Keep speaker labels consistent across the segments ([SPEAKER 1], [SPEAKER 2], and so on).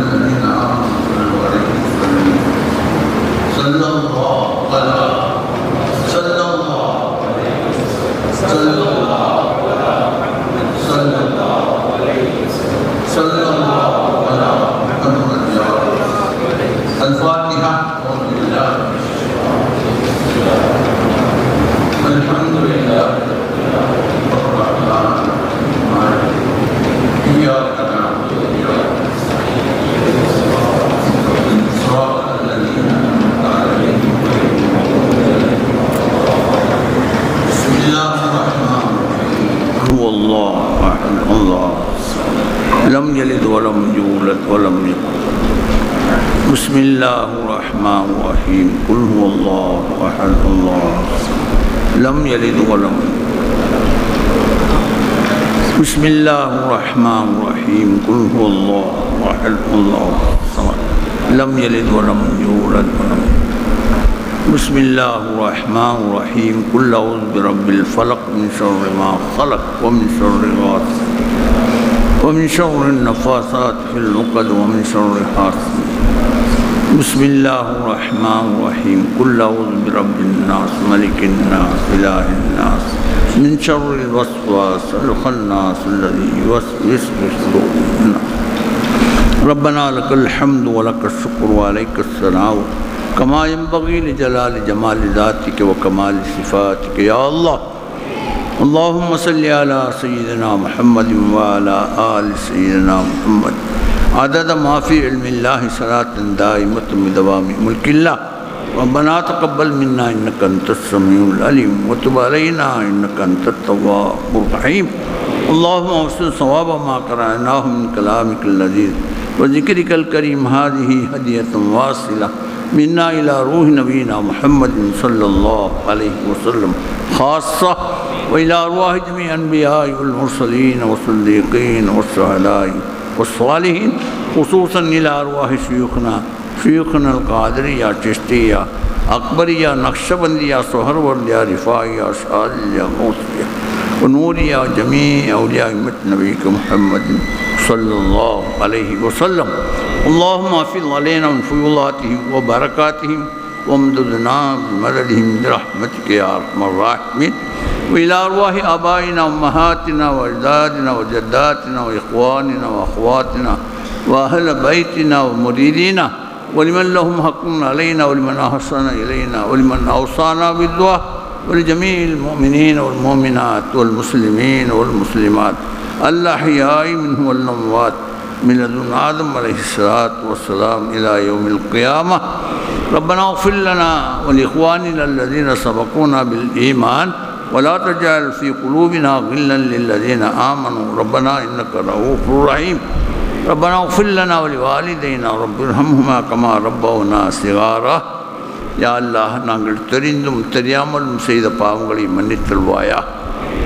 [SPEAKER 1] Thank you. بسم الله الرحمن الرحيم
[SPEAKER 2] قل هو الله أحد الله لم يلد ولم بسم الله الرحمن الرحيم قل هو الله أحد الله لم يلد ولم يولد ولم بسم الله الرحمن الرحيم قل أعوذ برب الفلق من شر ما خلق ومن شر غاسق ومن شر النفاثات في العقد ومن شر حاسد. بسم الله الرحمن الرحيم. قل أعوذ برب الناس ملك الناس إله الناس. من شر الوسواس الخناس الذي يوسوس في صدور الناس ربنا لك الحمد ولك الشكر وعليك الثناء كما ينبغي لجلال جمال ذاتك وكمال صفاتك. يا الله اللهم صل على سيدنا محمد وعلى آل سيدنا محمد. عدد ما في علم الله صلاة دائمة بدوام ملك الله. ربنا تقبل منا إنك أنت السميع العليم وتب علينا إنك أنت التواب الرحيم. اللهم اوصل صواب ما قرأناه من كلامك اللذيذ وذكرك الكريم. هذه هدية واصلة. منا إلى روح نبينا محمد صلى الله عليه وسلم. خاصة وإلى أرواح جميع الأنبياء والمرسلين والصديقين والشهداء والصالحين خصوصا إلى أرواح شيوخنا شيوخنا القادرية چشتية أكبرية نقشبندية سهروردية رفاعية شاذلية غوثية ونورية جميع أولياء نبيك محمد صلى الله عليه وسلم. اللهم احفظ علينا من فيولاتهم وبركاتهم وامددنا بمددهم برحمتك يا أرحم الراحمين. وإلى أرواح آبائنا وأمهاتنا وأجدادنا وجداتنا وإخواننا وأخواتنا وأهل بيتنا ومريدينا ولمن لهم حق علينا ولمن أحسن إلينا ولمن أوصانا بالدعاء ولجميع المؤمنين والمؤمنات والمسلمين والمسلمات الأحياء منهم والأموات من لدن آدم عليه الصلاة والسلام إلى يوم القيامة ربنا اغفر لنا ولإخواننا الذين سبقونا بالإيمان ولا تجعل في قلوبنا غلا للذين آمنوا ربنا إنك رؤوف رحيم ربنا اغفر لنا ولوالدينا رب ارحمهما كما ربونا صغارا யா அல்லாஹ் நாங்கள் தெரிந்தும் தெரியாமலும் செய்த பாவங்களை மன்னித்தல்வாயா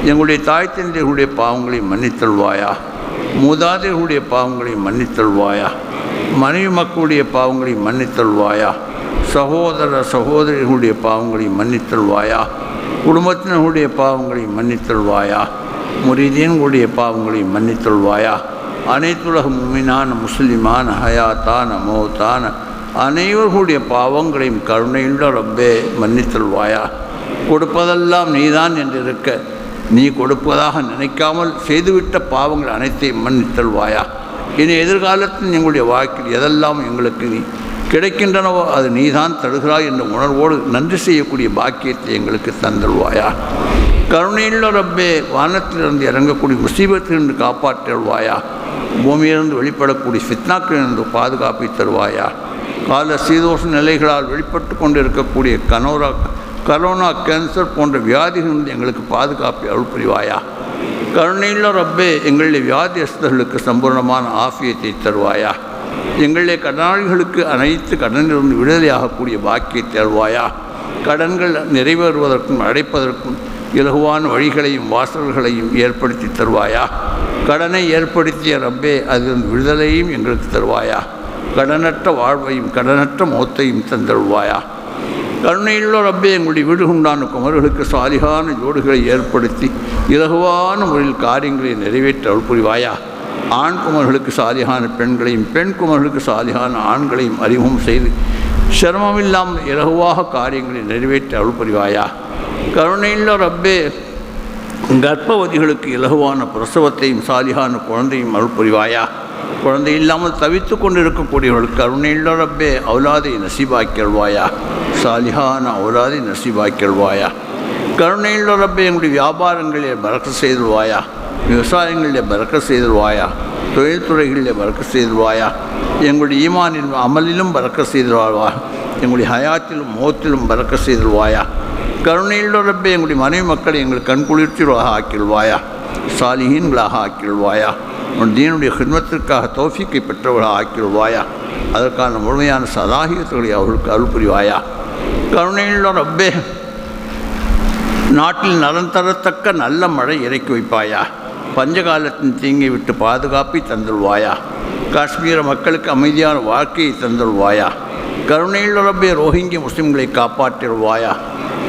[SPEAKER 2] எங்களுடைய தாய் தந்தைகளுடைய பாவங்களை மன்னித்தல்வாயா மூதாதைகளுடைய பாவங்களை மன்னித்தல்வாயா மனைவி மக்களுடைய பாவங்களை மன்னித்தல்வாயா சகோதர சகோதரிகளுடைய பாவங்களை மன்னித்தல்வாயா குடும்பத்தினர்களுடைய பாவங்களை மன்னித்தல்வாயா முறிதீன்களுடைய பாவங்களை மன்னித்தொள்வாயா அனைத்துலக மும்மினான முஸ்லிமான ஹயாத்தான மௌத்தான அனைவர்களுடைய பாவங்களையும் கருணையுள்ள ரப்பே மன்னித்தல்வாயா கொடுப்பதெல்லாம் நீதான் என்று இருக்க நீ கொடுப்பதாக நினைக்காமல் செய்துவிட்ட பாவங்கள் அனைத்தையும் மன்னித்தல்வாயா இனி எதிர்காலத்தில் எங்களுடைய வாழ்க்கையில் எதெல்லாம் எங்களுக்கு நீ கிடைக்கின்றனவோ அது நீதான் தருகிறாய் என்ற உணர்வோடு நன்றி செய்யக்கூடிய பாக்கியத்தை எங்களுக்கு தந்தல்வாயா கருணையுள்ள ரப்பே வானத்திலிருந்து இறங்கக்கூடிய முசீபத்திலிருந்து காப்பாற்றல்வாயா பூமியிலிருந்து வெளிப்படக்கூடிய ஃபித்னாக்களிலிருந்து பாதுகாப்பை தருவாயா. கால சீதோஷ நிலைகளால் வெளிப்பட்டு கொண்டு இருக்கக்கூடிய கனோரா கரோனா கேன்சர் போன்ற வியாதிகளிலிருந்து எங்களுக்கு பாதுகாப்பை அருள் புரிவாயா கருணையுள்ள ரப்பே எங்களுடைய வியாதியஸ்தர்களுக்கு சம்பூர்ணமான ஆஃபியத்தை தருவாயா. எங்களுடைய கடனாளிகளுக்கு அனைத்து கடனிலிருந்து விடுதலையாகக்கூடிய பாக்கியத்தை தேர்வாயா? கடன்கள் நிறைவேறுவதற்கும் அடைப்பதற்கும் இலகுவான வழிகளையும் வாசல்களையும் ஏற்படுத்தி தருவாயா? கடனை ஏற்படுத்திய ரப்பே அதிலிருந்து விடுதலையும் எங்களுக்கு தருவாயா? கடனற்ற வாழ்வையும் கடனற்ற மௌத்தையும் தந்தருவாயா கருணையுள்ள ரப்பே எங்களுடைய வீடுகுண்டான குமர்களுக்கு சாலிகான ஜோடுகளை ஏற்படுத்தி இலகுவான முறையில் காரியங்களை நிறைவேற்ற அருள் புரிவாயா? ஆண் குமர்களுக்கு சாதியான பெண்களையும் பெண் குமர்களுக்கு சாதியான ஆண்களையும் அறிமுகம் செய்து சிரமமில்லாமல் இலகுவாக காரியங்களை நிறைவேற்ற அருள் புரிவாயா? கருணையுள்ள ரப்பே கர்ப்பவதிகளுக்கு இலகுவான பிரசவத்தையும் சாதியான குழந்தையும் அருள் புரிவாயா? குழந்தை இல்லாமல் தவித்து கொண்டு கருணையில் ரப்பே அவுலாதை நசிபாக்கிழ்வாயா சாலிஹான அவுலாதை நசிபாக்கிழ்வாயா கருணையில் ரப்பே எங்களுடைய வியாபாரங்களை பறக்க செய்தல்வாயா விவசாயங்களிலே பறக்க செய்திருவாயா? தொழில்துறைகளிலே பறக்க செய்திருவாயா? எங்களுடைய ஈமானின் அமலிலும் பறக்க செய்தல்வாயா எங்களுடைய ஹயாத்திலும் மோத்திலும் பறக்க செய்திருவாயா? கருணையுள்ள ரப்பே எங்களுடைய மனைவி மக்களை எங்கள் கண்குளிர்ச்சிகளாக ஆக்கிடுவாயா சாலிஹீன்களாக ஆக்கிடுவாயா உன் தீனுடைய ஹின்மத்திற்காக தோஃபிக்கை பெற்றவர்களாக ஆக்கிடுவாயா அதற்கான முழுமையான சதாகியத்துகளை அவர்களுக்கு அருள் புரிவாயா? ரப்பே நாட்டில் நலன் தரத்தக்க நல்ல மழை இறக்கி வைப்பாயா? பஞ்சகாலத்தின் தீங்கை விட்டு பாதுகாப்பை தந்துள்வாயா காஷ்மீர மக்களுக்கு அமைதியான வாழ்க்கையை தந்துள்வாயா கருணையில் ரப்பே ரோஹிங்கிய முஸ்லீம்களை காப்பாற்றிடுவாயா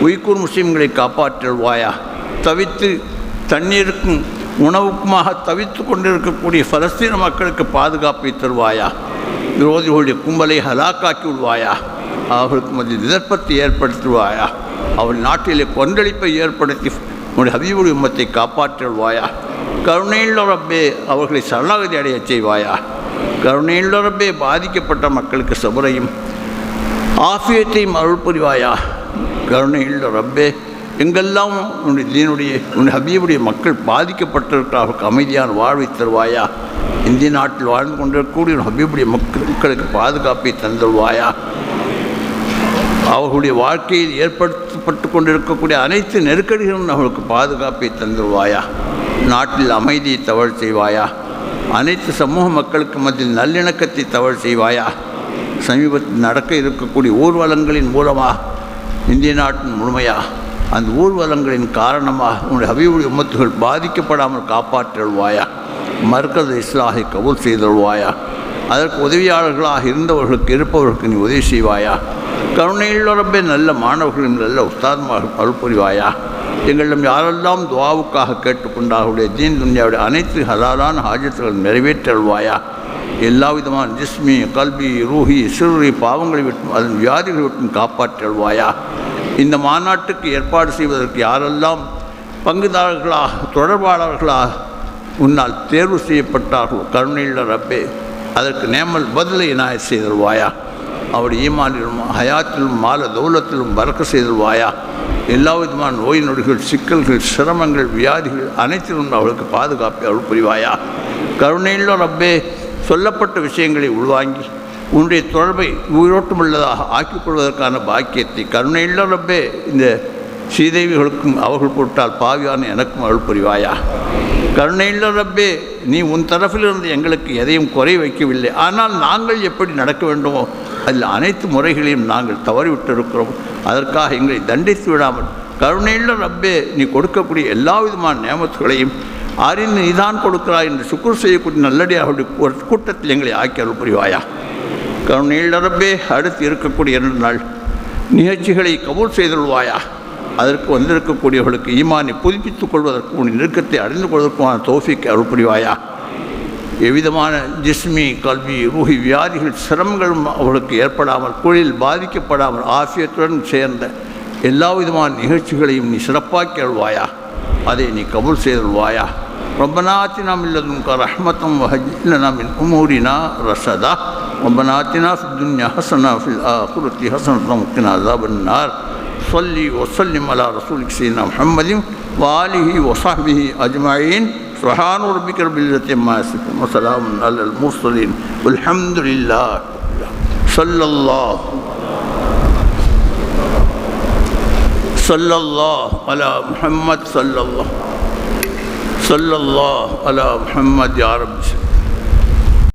[SPEAKER 2] உய்கூர் முஸ்லீம்களை காப்பாற்றிடுவாயா தவித்து தண்ணீருக்கும் உணவுக்குமாக தவித்து கொண்டிருக்கக்கூடிய பலஸ்தீன மக்களுக்கு பாதுகாப்பை தருவாயா? விரோதிகளுடைய கும்பலை ஹலாக்காக்கி விடுவாயா? அவர்களுக்கு மத்திய நிதர்ப்பத்தை ஏற்படுத்துவாயா அவள் நாட்டிலே கொந்தளிப்பை ஏற்படுத்தி உன்னுடைய ஹபீபுடைய உம்மத்தை காப்பாற்றிடுவாயா? கருணையுள்ள ரப்பே அவர்களை சரணாகதி அடைய செய்வாயா? கருணையுள்ள ரப்பே பாதிக்கப்பட்ட மக்களுக்கு சபுரையும் ஆஃபியத்தையும் அருள் புரிவாயா? கருணையுள்ள ரப்பே எங்கெல்லாம் உன்னுடைய தீனுடைய உன் ஹபீபுடைய மக்கள் பாதிக்கப்பட்டிருக்கிறார்களுக்கு அமைதியான வாழ்வை தருவாயா? இந்திய நாட்டில் வாழ்ந்து கொண்டிருக்கக்கூடிய உன் ஹபீபுடைய மக்கள் மக்களுக்கு பாதுகாப்பை தந்துடுவாயா அவர்களுடைய வாழ்க்கையில் ஏற்படுத்தப்பட்டு கொண்டிருக்கக்கூடிய அனைத்து நெருக்கடிகளும் அவர்களுக்கு பாதுகாப்பை தந்துடுவாயா நாட்டில் அமைதியை தவறு செய்வாயா? அனைத்து சமூக மக்களுக்கு மத்தியில் நல்லிணக்கத்தை தவறு செய்வாயா? சமீபத்தில் நடக்க இருக்கக்கூடிய ஊர்வலங்களின் மூலமாக இந்திய நாட்டின் முழுமையா? அந்த ஊர்வலங்களின் காரணமாக உன்னுடைய அபிவுடைய உமத்துகள் பாதிக்கப்படாமல் காப்பாற்றல்வாயா? மர்க்கது இஸ்லாகை கபூல் செய்தல்வாயா? அதற்கு உதவியாளர்களாக இருந்தவர்களுக்கு இருப்பவர்களுக்கு நீ உதவி செய்வாயா? கருணையுள்ளரப்பே நல்ல மாணவர்களும் நல்ல உஸ்தாத்மாக அருள் எங்களிடம் யாரெல்லாம் துவாவுக்காக கேட்டுக்கொண்டார்களுடைய தீன் துன்யாவுடைய அனைத்து ஹலாலான ஹாஜத்துகள் நிறைவேற்றல்வாயா? எல்லா விதமான ஜிஸ்மி கல்வி ரூஹி சிறுரி பாவங்களை விட்டும் அதன் வியாதிகளை விட்டும் காப்பாற்றல்வாயா? இந்த மாநாட்டுக்கு ஏற்பாடு செய்வதற்கு யாரெல்லாம் பங்குதாரர்களாக தொடர்பாளர்களாக உன்னால் தேர்வு செய்யப்பட்டார்களோ கருணையில் ரப்பே அதற்கு நேமல் பதிலை நாய செய்தல்வாயா? அவருடைய ஈமானிலும் ஹயாத்திலும் மால தௌலத்திலும் பறக்க செய்தல்வாயா எல்லா விதமான நோய் நொடிகள் சிக்கல்கள் சிரமங்கள் வியாதிகள் அனைத்திலும் அவளுக்கு பாதுகாப்பை அவள் புரிவாயா? கருணையிலும் ரப்பே சொல்லப்பட்ட விஷயங்களை உள்வாங்கி உன்னுடைய தொடர்பை உயிரோட்டமுள்ளதாக ஆக்கிக் கொள்வதற்கான பாக்கியத்தை கருணையிலும் ரப்பே இந்த ஸ்ரீதேவிகளுக்கும் அவர்கள் பொருட்டால் பாவியான எனக்கும் அவள் புரிவாயா? கருணையில் ரப்பே நீ உன் தரப்பிலிருந்து எங்களுக்கு எதையும் குறை வைக்கவில்லை. ஆனால் நாங்கள் எப்படி நடக்க வேண்டுமோ அதில் அனைத்து முறைகளையும் நாங்கள் தவறிவிட்டிருக்கிறோம். அதற்காக எங்களை தண்டித்து விடாமல் கருணையுள்ள ரப்பே நீ கொடுக்கக்கூடிய எல்லா விதமான நியமத்துகளையும் அறிந்து நீதான் கொடுக்கிறாய் என்று சுக்குர் செய்யக்கூடிய நல்லடியாக ஒரு கூட்டத்தில் எங்களை ஆக்கி அருள் புரிவாயா? கருணையுள்ள ரப்பே அடுத்து இருக்கக்கூடிய இரண்டு நாள் நிகழ்ச்சிகளை கபூல் செய்தல்வாயா அதற்கு வந்திருக்கக்கூடியவர்களுக்கு ஈமானை புதுப்பித்துக் கொள்வதற்கு உன் நெருக்கத்தை அறிந்து கொள்வதற்குமான தோஃபிக்கு அருள் புரிவாயா? எவ்விதமான ஜிஸ்மி கல்வி ரூஹி வியாதிகள் சிரமங்களும் அவர்களுக்கு ஏற்படாமல் தொழில் பாதிக்கப்படாமல் ஆசியத்துடன் சேர்ந்த எல்லா விதமான நிகழ்ச்சிகளையும் நீ சிறப்பாக்கி அருள்வாயா அதை நீ கபூல் செய்தல்வாயா ربنا آتنا من لدنك رحمة وهيئ لنا من أمورنا رشدا ربنا آتنا في الدنيا حسنة وفي الآخرة حسنة وقنا عذاب النار صلي وسلم على رسولك سيدنا محمد وآله وصحبه أجمعين سبحان ربك رب العزة عما يصفون وسلام على المرسلين والحمد لله صلى الله صلى الله على محمد صلى الله صلى الله على محمد يا رب